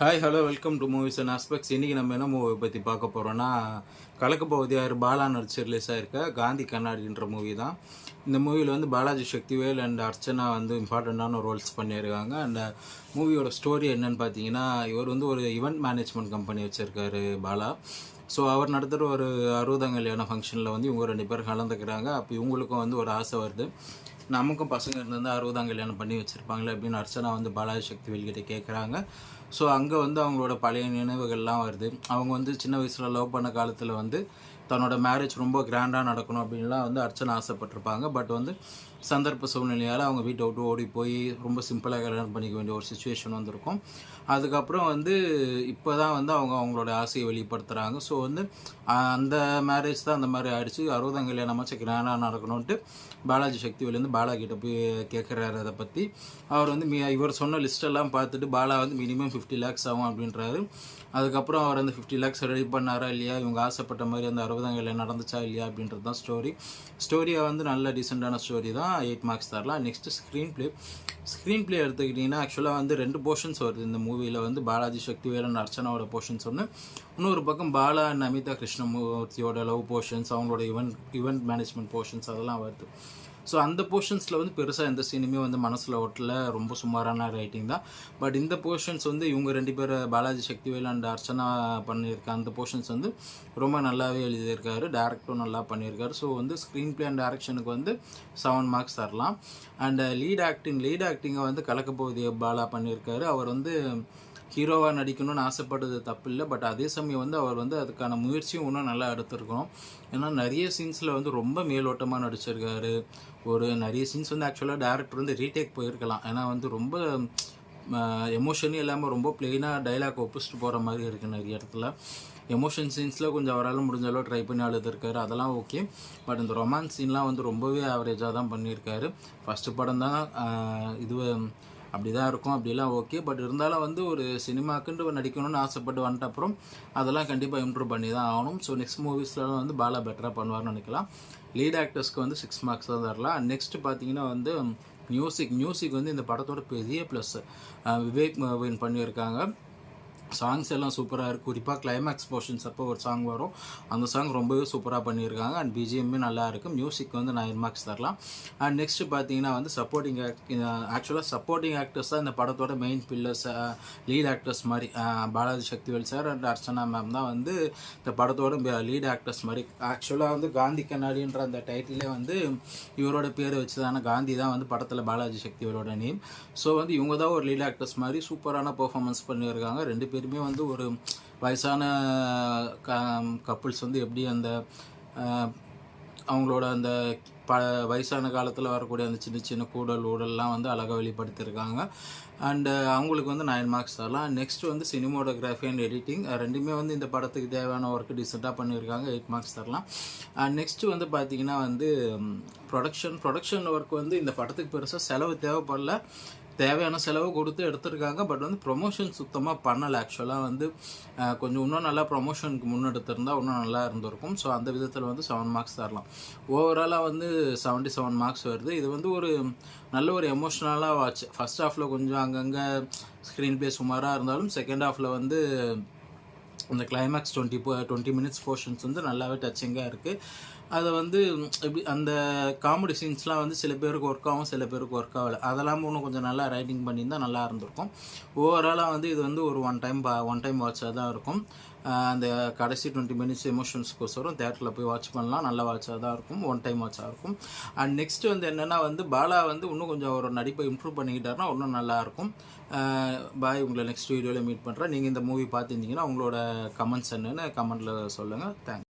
Hi hello welcome to movies and aspects இன்றைக்கி நம்ம என்ன மூவி பற்றி பார்க்க போகிறோன்னா கலக்க பகுதியார் பாலா நடிச்சு ரிலீஸ் ஆகிருக்க காந்தி கண்ணாடின்ற மூவி தான். இந்த மூவியில் வந்து பாலாஜி சக்திவேல் அண்ட் அர்ச்சனா வந்து இம்பார்ட்டண்ட்டான ரோல்ஸ் பண்ணியிருக்காங்க. அண்ட் மூவியோட ஸ்டோரி என்னன்னு பார்த்தீங்கன்னா இவர் வந்து ஒரு ஈவெண்ட் மேனேஜ்மெண்ட் கம்பெனி வச்சுருக்காரு பாலா. ஸோ அவர் நடத்துகிற ஒரு அறுபதாம் கல்யாண ஃபங்க்ஷனில் வந்து இவங்க ரெண்டு பேர் கலந்துக்கிறாங்க. அப்போ இவங்களுக்கும் வந்து ஒரு ஆசை வருது. நமக்கும் பசங்க இருந்தால் அறுபதாம் கல்யாணம் பண்ணி வச்சுருப்பாங்களே அப்படின்னு அர்ச்சனா வந்து பாலாஜி சக்தி வெளிக்கிட்ட கேட்குறாங்க ஸோ அங்கே வந்து அவங்களோட பழைய நினைவுகள்லாம் வருது. அவங்க வந்து சின்ன வயசில் லவ் பண்ண காலத்தில் வந்து தன்னோட மேரேஜ் ரொம்ப கிராண்டாக நடக்கணும் அப்படின்லாம் வந்து அர்ச்சனை ஆசைப்பட்டிருப்பாங்க. பட் வந்து சந்தர்ப்ப சூழ்நிலையால் அவங்க வீட்டை விட்டு ஓடி போய் ரொம்ப சிம்பிளாக கல்யாணம் பண்ணிக்க வேண்டிய ஒரு சுச்சுவேஷன் வந்திருக்கும். அதுக்கப்புறம் வந்து இப்போ தான் வந்து அவங்க அவங்களோட ஆசையை வெளிப்படுத்துகிறாங்க ஸோ வந்து அந்த மேரேஜ் தான் அந்த மாதிரி ஆயிடுச்சு. அறுபதாம் கல்யாணமாச்சும் கிராண்டாக நடக்கணும்ட்டு பாலாஜி சக்திவேலேருந்து பாலா கிட்ட போய் கேட்குறாரு அதை பற்றி அவர் வந்து மி- இவர் சொன்ன லிஸ்ட்டெல்லாம் பார்த்துட்டு பாலா வந்து மினிமம் ஃபிஃப்டி லேக்ஸ் ஆகும் அப்படின்றாரு. அதுக்கப்புறம் அவர் அந்த ஃபிஃப்டி லேக்ஸ் ரெடி பண்ணாரா இல்லையா? இவங்க ஆசைப்பட்ட மாதிரி அந்த அறுபது கல்யாணம் நடந்துச்சா இல்லையா அப்படின்றது தான் ஸ்டோரி ஸ்டோரியை வந்து நல்ல டீசெண்டான ஸ்டோரி தான் எயிட் மார்க்ஸ் தரலாம் next screen play screen play எடுத்துக்கிட்டிங்கன்னா ஆக்சுவலாக வந்து ரெண்டு போர்ஷன்ஸ் வருது. இந்த மூவியில் வந்து பாலாஜி சக்திவேலன் அர்ச்சனாவோட போர்ஷன்ஸ் ஒன்று இன்னொரு பக்கம் பாலா அண்ட் அமிதா கிருஷ்ணமூர்த்தியோட லவ் போர்ஷன்ஸ் அவங்களோட ஈவெண்ட் ஈவெண்ட் மேனேஜ்மெண்ட் போர்ஷன்ஸ் அதெல்லாம் வருது. ஸோ அந்த போர்ஷன்ஸில் வந்து பெருசாக எந்த சீனுமே வந்து மனசில் ஓட்டல ரொம்ப சுமாரான ரைட்டிங் தான். பட் இந்த போர்ஷன்ஸ் வந்து இவங்க ரெண்டு பேர் பாலாஜி சக்திவேல் அண்ட் அர்ச்சனா பண்ணியிருக்க அந்த போர்ஷன்ஸ் வந்து ரொம்ப நல்லாவே எழுதியிருக்காரு. டேரக்டும் நல்லா பண்ணியிருக்காரு. ஸோ வந்து ஸ்க்ரீன் பிளே அண்ட் டேரக்ஷனுக்கு வந்து செவன் மார்க்ஸ் தரலாம். அண்ட் லீட் ஆக்டிங் லீட் ஆக்டிங்கை வந்து கலக்கப்போதிய பாலா பண்ணியிருக்காரு. அவர் வந்து ஹீரோவாக நடிக்கணும்னு ஆசைப்பட்டது தப்பு இல்லை பட் அதே சமயம் வந்து அவர் வந்து அதுக்கான முயற்சியும் இன்னும் நல்லா எடுத்திருக்கணும். ஏன்னா நிறைய சீன்ஸில் வந்து ரொம்ப மேலோட்டமாக நடிச்சிருக்காரு. ஒரு நிறைய சீன்ஸ் வந்து ஆக்சுவலாக டேரக்டர் வந்து ரீடேக் போயிருக்கலாம். ஏன்னா வந்து ரொம்ப எமோஷனே இல்லாமல் ரொம்ப பிளெயினாக டைலாக் ஒப்பிச்சுட்டு போகிற மாதிரி இருக்குது நிறைய இடத்துல. எமோஷன் சீன்ஸில் கொஞ்சம் அவரால் முடிஞ்ச அளவு ட்ரை பண்ணி அழுதுருக்காரு. அதெல்லாம் ஓகே பட் இந்த ரொமான்ஸ் சீன்லாம் வந்து ரொம்பவே ஆவரேஜாக தான் பண்ணியிருக்காரு. ஃபஸ்ட்டு படம் தான் இது அப்படி தான் இருக்கும். அப்படிலாம் ஓகே பட் இருந்தாலும் வந்து ஒரு சினிமாக்குன்ட்டு நடிக்கணும்னு ஆசைப்பட்டு வந்துட்ட அப்புறம் அதெல்லாம் கண்டிப்பாக இம்ப்ரூவ் பண்ணி தான் ஆகணும் ஸோ நெக்ஸ்ட் மூவிஸ்லாம் வந்து பாலா பெட்டராக பண்ணுவார்னு நினைக்கலாம். லீட் ஆக்டர்ஸ்க்கு வந்து சிக்ஸ் மார்க்ஸ் தான் தரலாம். நெக்ஸ்ட் பார்த்தீங்கன்னா வந்து மியூசிக் மியூசிக் வந்து இந்த படத்தோட பெரிய ப்ளஸ் விவேக் வின் பண்ணியிருக்காங்க. சாங்ஸ் எல்லாம் சூப்பராக இருக்குது குறிப்பாக கிளைமேக்ஸ் போர்ஷன்ஸ் அப்போ ஒரு சாங் வரும். அந்த சாங் ரொம்பவே சூப்பராக பண்ணியிருக்காங்க. அண்ட் பிஜிஎம்மே நல்லா இருக்குது மியூசிக் வந்து நைன் மார்க்ஸ் தரலாம். அண்ட் நெக்ஸ்ட் பார்த்தீங்கன்னா வந்து சப்போர்ட்டிங் ஆக்சுவலாக சப்போர்ட்டிங் ஆக்டர்ஸ் தான் இந்த படத்தோட மெயின் பில்லர்ஸ் லீட் ஆக்டர்ஸ் மாதிரி Balaji Sakthivel sir and Archana ma'am தான் வந்து இந்த படத்தோட லீட் ஆக்டர்ஸ் மாதிரி. ஆக்சுவலாக வந்து காந்தி கண்ணாடின்ற அந்த டைட்டிலே வந்து இவரோட பேரை வச்சுதான காந்தி தான் வந்து படத்தில் பாலாஜி சக்திவேலோட நேம் ஸோ வந்து இவங்க தான் ஒரு லீட் ஆக்டர்ஸ் மாதிரி சூப்பரான பெர்ஃபார்மன்ஸ் பண்ணியிருக்காங்க. ரெண்டு பேருமே வந்து ஒரு வயசான கப்புள்ஸ் வந்து எப்படி அந்த அவங்களோட அந்த ப வயசான காலத்தில் வரக்கூடிய அந்த சின்ன சின்ன கூடல் ஊடல்லாம் வந்து அழகாக வெளிப்படுத்தியிருக்காங்க அண்டு அவங்களுக்கு வந்து நைன் மார்க்ஸ் தரலாம் நெக்ஸ்ட் வந்து சினிமோடோகிராஃபி அண்ட் எடிட்டிங் ரெண்டுமே வந்து இந்த படத்துக்கு தேவையான ஒர்க்கு டிசெண்டாக பண்ணியிருக்காங்க எயிட் மார்க்ஸ் தரலாம். அண்ட் நெக்ஸ்ட் வந்து பார்த்திங்கன்னா வந்து ப்ரொடக்ஷன் ப்ரொடக்ஷன் ஒர்க் வந்து இந்த படத்துக்கு பெருசாக செலவு தேவைப்படல. தேவையான செலவு கொடுத்து எடுத்திருக்காங்க. பட் வந்து ப்ரொமோஷன் சுத்தமாக பண்ணலை. ஆக்சுவலாக வந்து கொஞ்சம் இன்னும் நல்லா ப்ரொமோஷனுக்கு முன்னெடுத்திருந்தா இன்னும் நல்லா இருந்திருக்கும். ஸோ அந்த விதத்தில் வந்து செவன் மார்க்ஸ் தரலாம். ஓவராலாக வந்து செவன்ட்டி செவன் மார்க்ஸ் வருது. இது வந்து ஒரு நல்ல ஒரு எமோஷ்னலாக வாட்ச் ஃபர்ஸ்ட் ஹாஃபில் கொஞ்சம் அங்கங்கே ஸ்க்ரீன் பிளே சுமாராக இருந்தாலும் செகண்ட் ஹாஃபில் வந்து அந்த climax twenty twenty minutes portions வந்து நல்லாவே டச்சிங்காக இருக்குது அதை வந்து எப்படி அந்த காமெடி சீன்ஸ்லாம் வந்து சில பேருக்கு ஒர்க் ஆகும் சில பேருக்கு ஒர்க் ஆகலை. அதெல்லாம் இன்னும் கொஞ்சம் நல்லா ரைட்டிங் பண்ணியிருந்தால் நல்லா இருந்திருக்கும். ஓவராலாக வந்து இது வந்து ஒரு ஒன் டைம் ஒன் டைம் வாட்சாக தான் இருக்கும். அந்த கடைசி டுவெண்ட்டி மினிட்ஸ் எமோஷன்ஸ்க்கோசரம் தேட்டரில் போய் வாட்ச் பண்ணலாம். நல்ல வாட்சாக தான் இருக்கும். ஒன் டைம் வாட்சாக இருக்கும். அண்ட் நெக்ஸ்ட் வந்து என்னென்னா வந்து பாலா வந்து இன்னும் கொஞ்சம் ஒரு நடிப்பை இம்ப்ரூவ் பண்ணிக்கிட்டாருன்னா இன்னும் நல்லாயிருக்கும் பாய் உங்களை நெக்ஸ்ட் வீடியோவில் மீட் பண்ணுறேன் நீங்கள் இந்த மூவி பார்த்துருந்தீங்கன்னா உங்களோட கமெண்ட்ஸ் என்னென்னு கமெண்ட்டில் சொல்லுங்கள் தேங்க்ஸ்